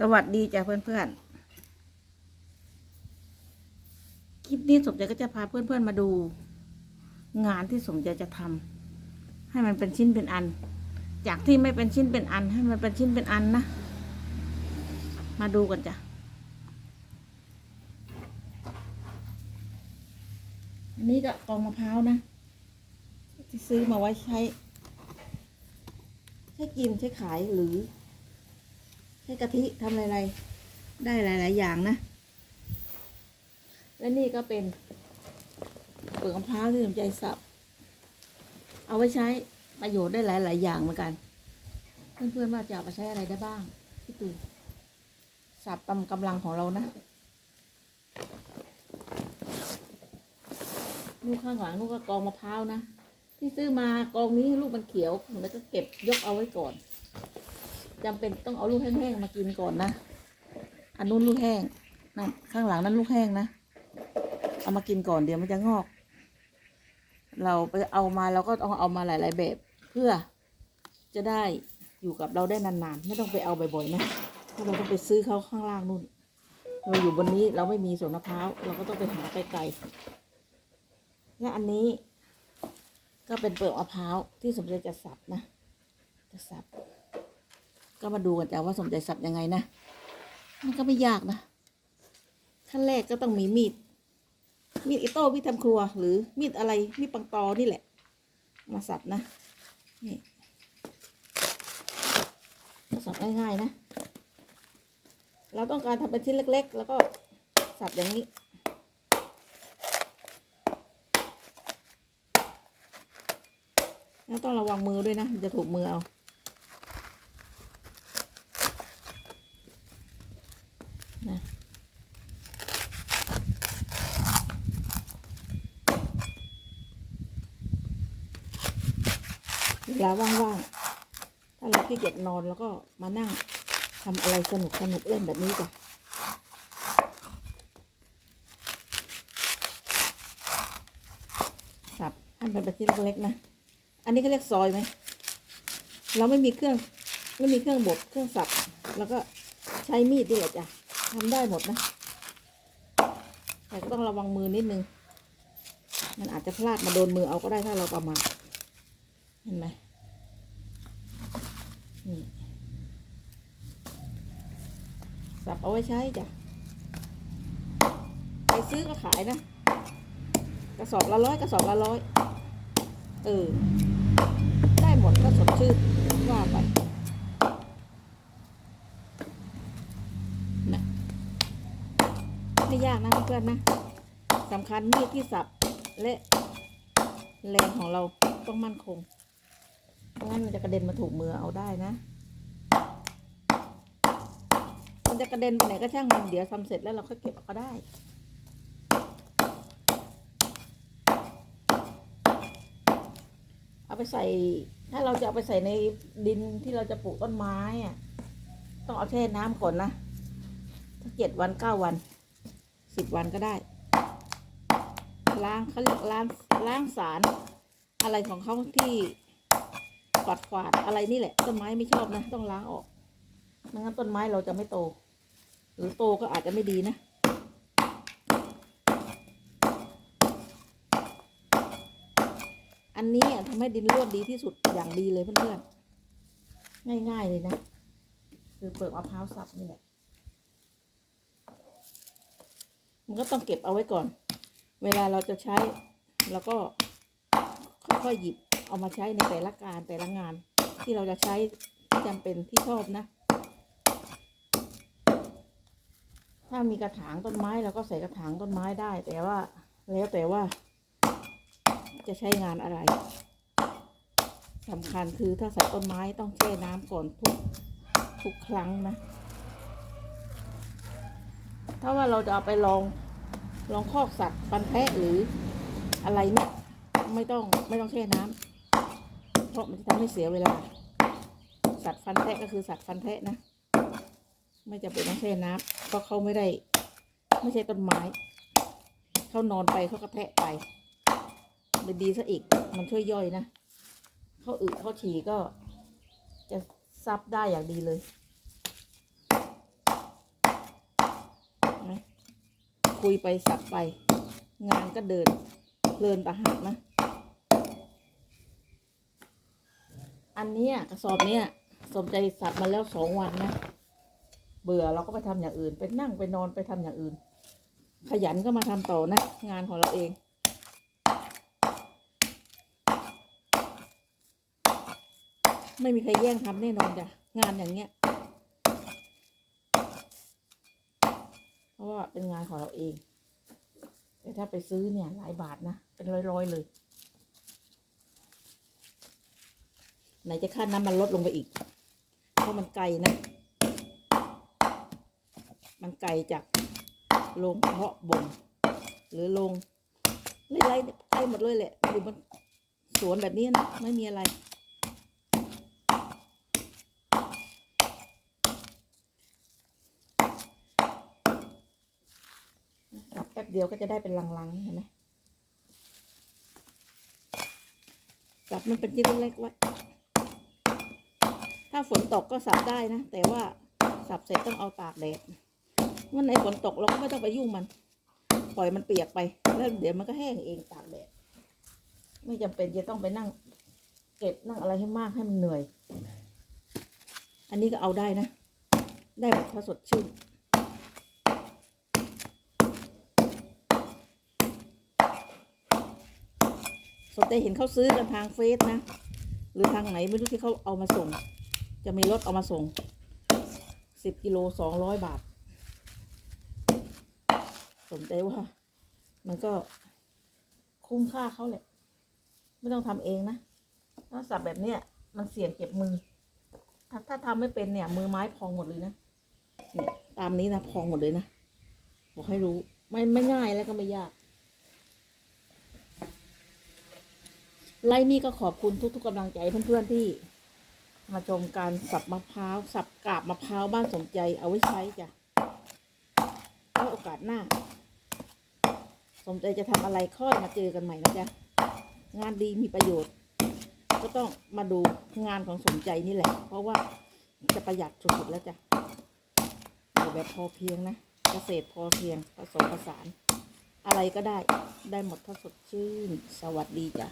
สวัสดีจ้ะเพื่อนๆ คลิปนี้สมใจก็จะพาเพื่อนๆมาดู งานที่สมใจจะทำให้มันเป็นชิ้นเป็นอัน จากที่ไม่เป็นชิ้นเป็นอัน ให้มันเป็นชิ้นเป็นอันนะ มาดูกันจ้ะอันนี้ก็กองมะพร้าวนะ ที่ซื้อมาไว้ใช้ ใช้กินใช้ขายหรือ ใช้กะทิทำอะไรๆได้หลาย ๆ อย่างนะ และนี่ก็เป็นเปลือกมะพร้าวที่สนใจสับ เอาไว้ใช้ประโยชน์ได้หลาย ๆ อย่างเหมือนกัน เพื่อน ๆ ว่าจะเอาไปใช้อะไรได้บ้างพี่ตู่สับตามกำลังของเรานะลูกข้างหลังลูกก็กองมะพร้าวนะ ที่ซื้อมากองนี้ลูกมันเขียวแล้วก็เก็บยกเอาไว้ก่อน จำเป็นต้องเอาลูกแห้งๆมากินก่อนนะอันนู้นลูกแห้งนั่นข้างหลังนั้นลูกแห้งนะเอามากินก่อนเดี๋ยวมันจะงอก เราไปเอามาเราก็ต้องเอามาหลาย ๆ แบบเพื่อจะได้อยู่กับเราได้นานๆ ไม่ต้องไปเอาบ่อยๆนะเพราะเราต้องไปซื้อเขาข้างล่างนู่น เราอยู่บนนี้เราไม่มีสวนมะพร้าวเราก็ต้องไปหาไกลๆและอันนี้ก็เป็นเปลือกมะพร้าวที่สมใจจะสับนะจะสับ ก็มาดูกันจ้ะว่าสมใจสับยังไงนะ มันก็ไม่ยากนะขั้นแรกก็ต้องมีมีด มีดอิโต้มีดทำครัว หรือมีดอะไร มีดปังตอนี่แหละ มาสับนะ นี่สับง่ายๆนะ เราต้องการทำเป็นชิ้นเล็ก ๆ แล้วก็สับอย่างนี้แล้วต้องระวังมือด้วยนะ จะถูกมือเอา นะ เวลาว่างๆ ถ้าเราขี้เกียจนอนแล้วก็มานั่งทำอะไรสนุกสนุกเล่นแบบนี้จ้ะสับให้มันเป็นชิ้นเล็กๆนะ อันนี้เขาเรียกซอยไหม เราไม่มีเครื่องไม่มีเครื่องบดเครื่องสับ แล้วก็ใช้มีดนี่แหละจ้ะทำได้หมดนะ แต่ก็ต้องระวังมือนิดนึง มันอาจจะพลาดมาโดนมือเอาก็ได้ถ้าเราประมาทเห็นไหม นี่สับเอาไว้ใช้จ้ะไปซื้อก็ขายนะ กระสอบละร้อยกระสอบละร้อยเออ ได้หมดก็สดชื่นว่าไปนะไม่ยากนะเพื่อนนะสำคัญมีดที่สับและแรงของเราต้องมั่นคง พราะงั้นมันจะกระเด็นมาถูกมือเอาได้นะ มันจะกระเด็นไปไหนก็ช่างมันเดี๋ยวทำเสร็จแล้วเราค่อยเก็บก็ได้เอาไปใส่ ถ้าเราจะเอาไปใส่ในดินที่เราจะปลูกต้นไม้อะต้องเอาแช่น้ำก่อนนะถ้าเจ็ดวันเก้าวันสิบวันก็ได้ ล้างเขาเรียกล้างล้างสาร อะไรของเขาที่ กวาดกวาดอะไรนี่แหละ ต้นไม้ไม่ชอบนะ ต้องล้างออกไม่งั้นต้นไม้เราจะไม่โต หรือโตก็อาจจะไม่ดีนะอันนี้ทำให้ดินร่วนดีที่สุดอย่างดีเลยเพื่อนๆ ง่ายๆเลยนะ คือเปลือกมะพร้าวสับนี่แหละ มันก็ต้องเก็บเอาไว้ก่อน เวลาเราจะใช้เราก็ค่อยๆหยิบ เอามาใช้ในแต่ละการแต่ละงาน ที่เราจะใช้ที่จำเป็นที่ชอบนะ ถ้ามีกระถางต้นไม้เราก็ใส่กระถางต้นไม้ได้ แต่ว่าแล้วแต่ว่า จะใช้งานอะไรสำคัญคือถ้าใส่ต้นไม้ต้องแช่น้ำก่อนทุกทุกครั้งนะ ถ้าว่าเราจะเอาไปลองลองคอกสัตว์ฟันแทะหรืออะไรเนี่ยไม่ต้องไม่ต้องแช่น้ำ พราะมันจะทำให้เสียเวลา สัตว์ฟันแทะก็คือสัตว์ฟันแทะนะ ไม่จะเป็นต้องใช่น้ำเพราะเขาไม่ได้ ไม่ใช่ต้นไม้ เขานอนไปเขากระแทะไปมันดีซะอีก มันช่วยย่อยนะเขาอึเขาฉี่ก็จะซับได้อย่างดีเลยนะคุยไปสับไป งานก็เดินเพลินตาหักนะ อันนี้กระสอบเนี้ยสมใจสับมาแล้วสองวันนะ เบื่อเราก็ไปทำอย่างอื่น ไปนั่งไปนอนไปทำอย่างอื่น ขยันก็มาทำต่อนะ งานของเราเอง ไม่มีใครแย่งทำแน่นอนจ้ะงานอย่างเงี้ย เพราะว่าเป็นงานของเราเอง แต่ถ้าไปซื้อเนี่ยหลายบาทนะ เป็นร้อยๆเลย ไหนจะค่าน้ำมันลดลงไปอีก เพราะมันไกลนะ มันไกลจากโรงเพาะบ่มหรือโรงไล่ๆใกล้หมดเลยแหละอยู่บนสวนแบบนี้นะ ไม่มีอะไร แป๊บเดียวก็จะได้เป็นลังๆเห็นไหมสับมันเป็นชิ้นเล็กๆไว้ ถ้าฝนตกก็สับได้นะ แต่ว่าสับเสร็จต้องเอาตากแดดวันไหนฝนตกเราก็ไม่ต้องไปยุ่งมัน ปล่อยมันเปียกไป แล้วเดี๋ยวมันก็แห้งเองตากแดด ไม่จำเป็นจะต้องไปนั่ง เก็บนั่งอะไรให้มากให้มันเหนื่อย อันนี้ก็เอาได้นะ ได้หมดถ้าสดชื่นสนใจเห็นเขาซื้อกันทางเฟซนะ หรือทางไหนไม่รู้ที่เขาเอามาส่ง จะมีรถเอามาส่งสิบกิโลสองร้อยบาทสนใจว่ามันก็คุ้มค่าเขาแหละ ไม่ต้องทำเองนะถ้าสับแบบเนี้ยมันเสี่ยงเจ็บมือ ถ้าถ้าทำไม่เป็นเนี่ย มือไม้พองหมดเลยนะเนี่ยตามนี้นะพองหมดเลยนะ บอกให้รู้ไม่ไม่ง่ายแล้วก็ไม่ยาก ไลน์นี้ก็ขอบคุณทุกๆกำลังใจเพื่อนๆที่ มาชมการสับมะพร้าวสับกาบมะพร้าวบ้านสมใจเอาไว้ใช้จ้ะแล้วโอกาสหน้า สมใจจะทำอะไรค่อยมาเจอกันใหม่นะจ๊ะงานดีมีประโยชน์ ก็ต้องมาดูงานของสมใจนี่แหละ เพราะว่าจะประหยัดสุดๆแล้วจ้ะอยู่แบบพอเพียงนะเกษตรพอเพียงผสมผสาน อะไรก็ได้ได้หมดถ้าสดชื่น สวัสดีจ้ะ